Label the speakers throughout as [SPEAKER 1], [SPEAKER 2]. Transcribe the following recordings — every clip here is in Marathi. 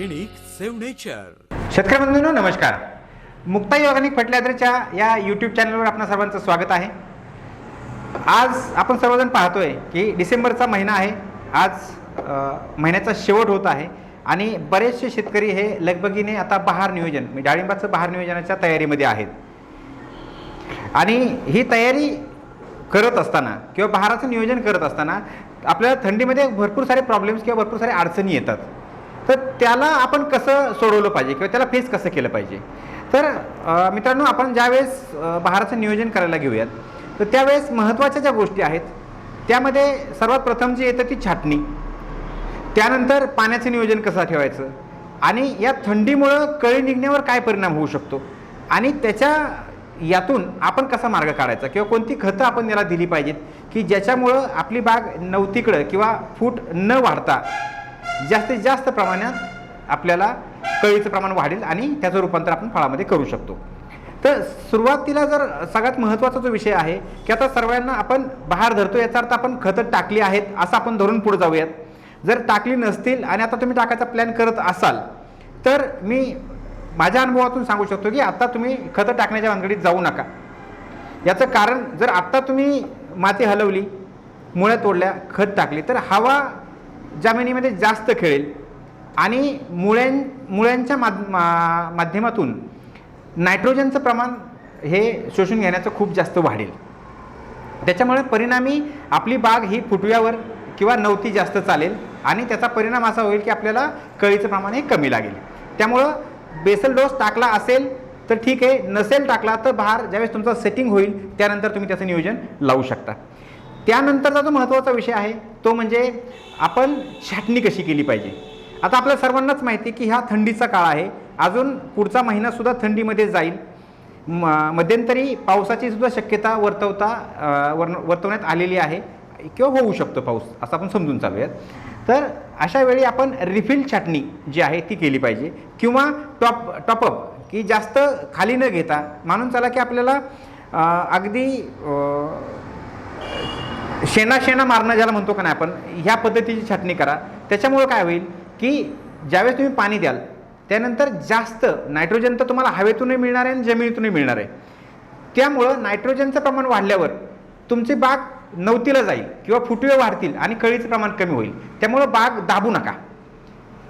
[SPEAKER 1] Organic save nature.
[SPEAKER 2] शेतकरी बंधूंनो नमस्कार. मुक्ताई ऑर्गॅनिक फर्टिलायझरच्या या यूट्यूब चॅनलवर आपणा सर्वांचं स्वागत आहे. आज आपण सर्वजण पाहतोय की डिसेंबरचा महिना आहे. आज महिन्याचा शेवट होत आहे आणि बरेचसे शेतकरी हे लगबगीने आता बहार नियोजन म्हणजे डाळिंबाचं बहार नियोजनाच्या तयारीमध्ये आहेत. आणि ही तयारी करत असताना किंवा बहाराचं नियोजन करत असताना आपल्याला थंडीमध्ये भरपूर सारे प्रॉब्लेम्स किंवा भरपूर सारे अडचणी येतात. तर त्याला आपण कसं सोडवलं पाहिजे किंवा त्याला फेस कसं केलं पाहिजे? तर मित्रांनो आपण ज्यावेळेस बहाराचं नियोजन करायला घेऊयात तर त्यावेळेस महत्त्वाच्या ज्या गोष्टी आहेत त्यामध्ये सर्वात प्रथम जी येतं ती छाटणी. त्यानंतर पाण्याचं नियोजन कसं ठेवायचं? आणि या थंडीमुळं कळी निघण्यावर काय परिणाम होऊ शकतो? आणि त्याच्या यातून आपण कसा मार्ग काढायचा? किंवा कोणती खतं आपण याला दिली पाहिजेत? की ज्याच्यामुळं आपली बाग नवतीकडं किंवा फूट न वाढता जास्तीत जास्त प्रमाणात आपल्याला कळीचं प्रमाण वाढेल आणि त्याचं रूपांतर आपण फळामध्ये करू शकतो. तर सुरुवातीला जर सगळ्यात महत्त्वाचा जो विषय आहे की आता सर्वांना आपण बाहेर धरतो याचा अर्थ आपण खतं टाकली आहेत असं आपण धरून पुढे जाऊयात. जर टाकली नसतील आणि आता तुम्ही टाकायचा प्लॅन करत असाल तर मी माझ्या अनुभवातून सांगू शकतो की आता तुम्ही खतं टाकण्याच्या भानगडीत जाऊ नका. याचं कारण जर आत्ता तुम्ही माती हलवली मुळ्या तोडल्या खत टाकली तर हवा जमिनीमध्ये जास्त खेळेल. आणि मुळ्यां मुळ्यांच्या माध मा- माध्यमातून नायट्रोजनचं प्रमाण हे शोषून घेण्याचं खूप जास्त वाढेल. त्याच्यामुळे परिणामी आपली बाग ही फुटव्यावर किंवा नवती जास्त चालेल आणि त्याचा परिणाम असा होईल की आपल्याला कळीचं प्रमाण हे कमी लागेल. त्यामुळं बेसल डोस टाकला असेल तर ठीक आहे नसेल टाकला तर बहार ज्यावेळेस तुमचा सेटिंग होईल त्यानंतर तुम्ही त्याचं नियोजन लावू शकता. त्यानंतरचा जो महत्त्वाचा विषय आहे तो म्हणजे आपण छाटणी कशी केली पाहिजे. आता आपल्या सर्वांनाच माहिती आहे की हा थंडीचा काळ आहे. अजून पुढचा महिनासुद्धा थंडीमध्ये जाईल. म मध्यंतरी पावसाची सुद्धा शक्यता वर्तवता वर्ण वर वर्तवण्यात आलेली आहे. किंवा होऊ शकतो पाऊस असं आपण समजून चालूयात. तर अशा वेळी आपण रिफिल छाटणी जी आहे ती केली पाहिजे. किंवा टॉप टॉपअप की जास्त खाली न घेता मानून चला की आपल्याला अगदी शेणा शेणा मारणं ज्याला म्हणतो का नाही आपण ह्या पद्धतीची छाटणी करा. त्याच्यामुळं काय होईल की ज्यावेळेस तुम्ही पाणी द्याल त्यानंतर जास्त नायट्रोजन तर तुम्हाला हवेतूनही मिळणार आहे आणि जमिनीतूनही मिळणार आहे. त्यामुळं नायट्रोजनचं प्रमाण वाढल्यावर तुमची बाग नवतीला जाईल किंवा फुटवे वाढतील आणि कळीचं प्रमाण कमी होईल. त्यामुळं बाग दाबू नका.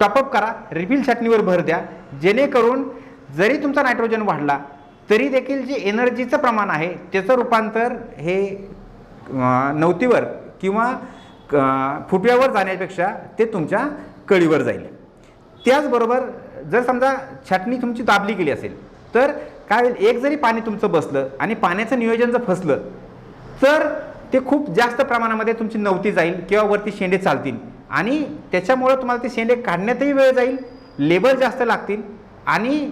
[SPEAKER 2] टॉपअप करा रिफिल छाटणीवर भर द्या. जेणेकरून जरी तुमचा नायट्रोजन वाढला तरी देखील जे एनर्जीचं प्रमाण आहे त्याचं रूपांतर हे नवतीवर किंवा अं, फुटव्यावर जाण्यापेक्षा ते तुमच्या कळीवर जाईल. त्याचबरोबर जर समजा छाटणी तुमची दाबली गेली असेल तर काय होईल? एक जरी पाणी तुमचं बसलं आणि पाण्याचं नियोजन जर फसलं तर ते खूप जास्त प्रमाणामध्ये तुमची नवती जाईल किंवा वरती शेंडे चालतील आणि त्याच्यामुळं तुम्हाला ते शेंडे काढण्यातही वेळ जाईल लेबर जास्त लागतील आणि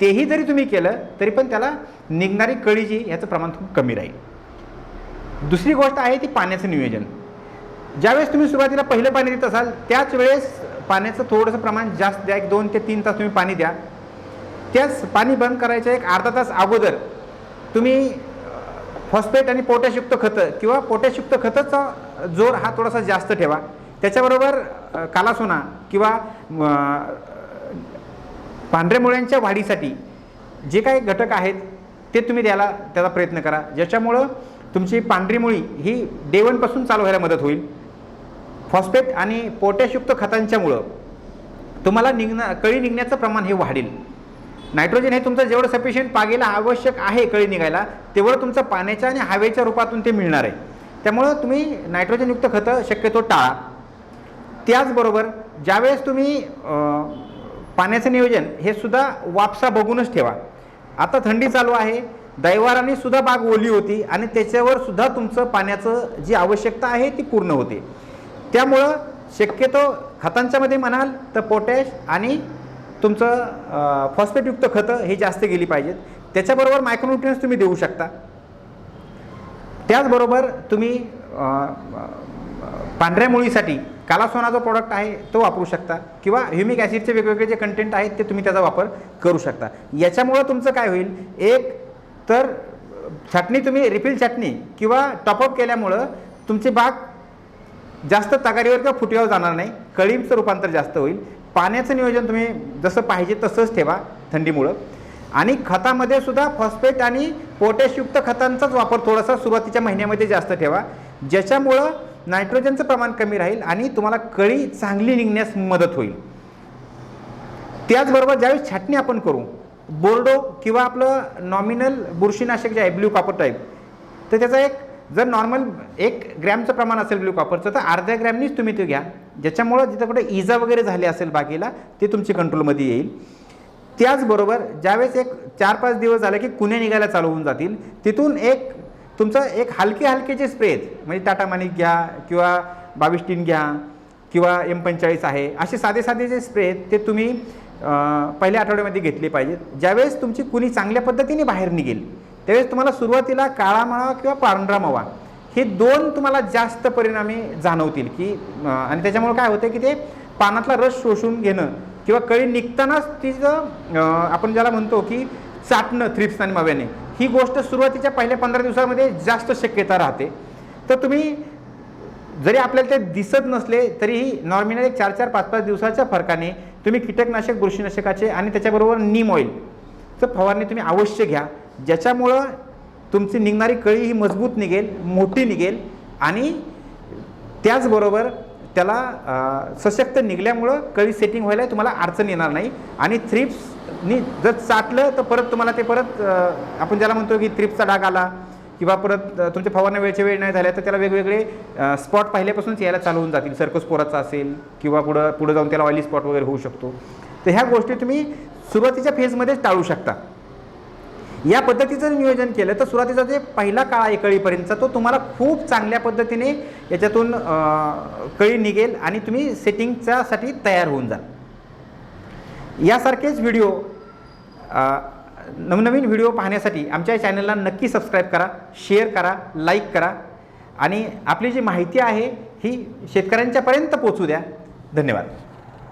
[SPEAKER 2] तेही जरी तुम्ही केलं तरी पण त्याला निघणारी कळी जी याचं प्रमाण खूप कमी राहील. दुसरी गोष्ट आहे ती पाण्याचं नियोजन. ज्यावेळेस तुम्ही सुरुवातीला पहिलं पाणी देत असाल त्याच वेळेस पाण्याचं थोडंसं प्रमाण जास्त द्या. एक दोन ते तीन तास तुम्ही पाणी द्या. त्याच पाणी बंद करायच्या एक अर्धा तास अगोदर तुम्ही फॉस्फेट आणि पोटॅशयुक्त खतं किंवा पोटॅशयुक्त खताचा जोर हा थोडासा जास्त ठेवा. त्याच्याबरोबर कालासोना किंवा पांढऱ्या मुळ्यांच्या वाढीसाठी जे काही घटक आहेत ते तुम्ही द्यायला त्याचा प्रयत्न करा. ज्याच्यामुळं तुमची पांढरी मुळी ही डेवनपासून चालू व्हायला मदत होईल. फॉस्फेट आणि पोटॅशयुक्त खतांच्यामुळं तुम्हाला निघणं कळी निघण्याचं प्रमाण हे वाढेल. नायट्रोजन हे तुमचं जेवढं सफिशियंट पागेला आवश्यक आहे कळी निघायला तेवढं तुमचं पाण्याच्या आणि हवेच्या रूपातून ते मिळणार आहे. त्यामुळं तुम्ही नायट्रोजनयुक्त खतं शक्यतो टाळा. त्याचबरोबर ज्यावेळेस तुम्ही पाण्याचं नियोजन हे सुद्धा वापसा बघूनच ठेवा. आता थंडी चालू आहे. दैवाराने सुद्धा बाग ओली होती आणि त्याच्यावर सुद्धा तुमचं पाण्याचं जी आवश्यकता आहे ती पूर्ण होते. त्यामुळं शक्यतो खतांच्यामध्ये म्हणाल तर पोटॅश आणि तुमचं फॉस्फेटयुक्त खतं ही जास्त गेली पाहिजेत. त्याच्याबरोबर मायक्रोन्युट्रियन्स तुम्ही देऊ शकता. त्याचबरोबर तुम्ही पांढऱ्या मुळीसाठी कालासोना जो प्रॉडक्ट आहे तो वापरू शकता किंवा ह्युमिक ॲसिडचे वेगवेगळे जे कंटेंट आहेत ते तुम्ही त्याचा वापर करू शकता. याच्यामुळं तुमचं काय होईल? एक तर छाटणी तुम्ही रिफिल छाटणी किंवा टॉपअप केल्यामुळं तुमची बाग जास्त तगारीवर किंवा फुटीवर जाणार नाही. कळीचं रूपांतर जास्त होईल. पाण्याचं नियोजन तुम्ही जसं पाहिजे तसंच ठेवा थंडीमुळं. आणि खतामध्ये सुद्धा फॉस्फेट आणि पोटॅशयुक्त खतांचाच वापर थोडासा सुरुवातीच्या महिन्यामध्ये जास्त ठेवा. ज्याच्यामुळं नायट्रोजनचं प्रमाण कमी राहील आणि तुम्हाला कळी चांगली निघण्यास मदत होईल. त्याचबरोबर ज्यावेळी छाटणी आपण करू बोर्डो किंवा आपलं नॉमिनल बुरशीनाशक जे आहे ब्ल्यू कॉपर टाईप तर त्याचा एक जर नॉर्मल एक ग्रॅमचं प्रमाण असेल ब्ल्यू कॉपरचं तर अर्ध्या ग्रॅमनीच तुम्ही ते घ्या. ज्याच्यामुळं जिथं कुठे इजा वगैरे झाली असेल बागेला ते तुमची कंट्रोलमध्ये येईल. त्याचबरोबर ज्यावेळेस एक चार पाच दिवस झाले की कुण्या निघायला चालू होऊन जातील तिथून एक तुमचं एक हलके हलके जे स्प्रे आहेत. म्हणजे टाटा मानिक घ्या किंवा बावीस टीन घ्या किंवा एम पंचेचाळीस आहे असे साधे साधे जे स्प्रे आहेत ते तुम्ही पहिल्या आठवड्यामध्ये घेतली पाहिजेत ज्यावेळेस तुमची कुणी चांगल्या पद्धतीने बाहेर निघेल त्यावेळेस तुम्हाला सुरुवातीला काळा मावा किंवा पांढरा मावा हे दोन तुम्हाला जास्त परिणामी जाणवतील की आणि त्याच्यामुळे काय होतं की ते पानातला रस शोषून घेणं किंवा कळी निघतानाच तिचं आपण ज्याला म्हणतो की चाटणं थ्रिप्स आणि माव्याने ही गोष्ट सुरुवातीच्या पहिल्या पंधरा दिवसामध्ये जास्त शक्यता राहते. तर तुम्ही जरी आपल्याला ते दिसत नसले तरीही नॉर्मिनल एक चार चार पाच पाच दिवसाच्या फरकाने तुम्ही कीटकनाशक बुरशीनाशकाचे आणि त्याच्याबरोबर नीम ऑइलचं फवारणी तुम्ही अवश्य घ्या. ज्याच्यामुळं तुमची निघणारी कळी ही मजबूत निघेल मोठी निघेल आणि त्याचबरोबर त्याला सशक्त निघल्यामुळं कळी सेटिंग व्हायला तुम्हाला अडचण येणार नाही. आणि थ्रिप्सनी जर चाटलं तर परत तुम्हाला ते परत आपण ज्याला म्हणतो की थ्रिप्सचा डाग आला किंवा परत तुमच्या फवारण्या वेळच्या वेळ नाही झाल्या तर त्याला वेगवेगळे स्पॉट पहिल्यापासूनच यायला चालू होऊन जातील. सर्कोस्पोराचा असेल किंवा पुढं पुढं जाऊन त्याला ऑइली स्पॉट वगैरे होऊ शकतो. तर ह्या गोष्टी तुम्ही सुरुवातीच्या फेजमध्येच टाळू शकता. या पद्धतीचं नियोजन केलं तर सुरुवातीचा जे पहिला काळ आहे कळीपर्यंतचा तो तुम्हाला खूप चांगल्या पद्धतीने याच्यातून कळी निघेल आणि तुम्ही सेटिंगच्यासाठी तयार होऊन जाल. यासारखेच व्हिडिओ नवनवीन व्हिडिओ पाहण्यासाठी आमच्या चॅनलला नक्की सबस्क्राईब करा शेअर करा लाईक करा आणि आपली जी माहिती आहे ही शेतकऱ्यांच्यापर्यंत पोचू द्या. धन्यवाद.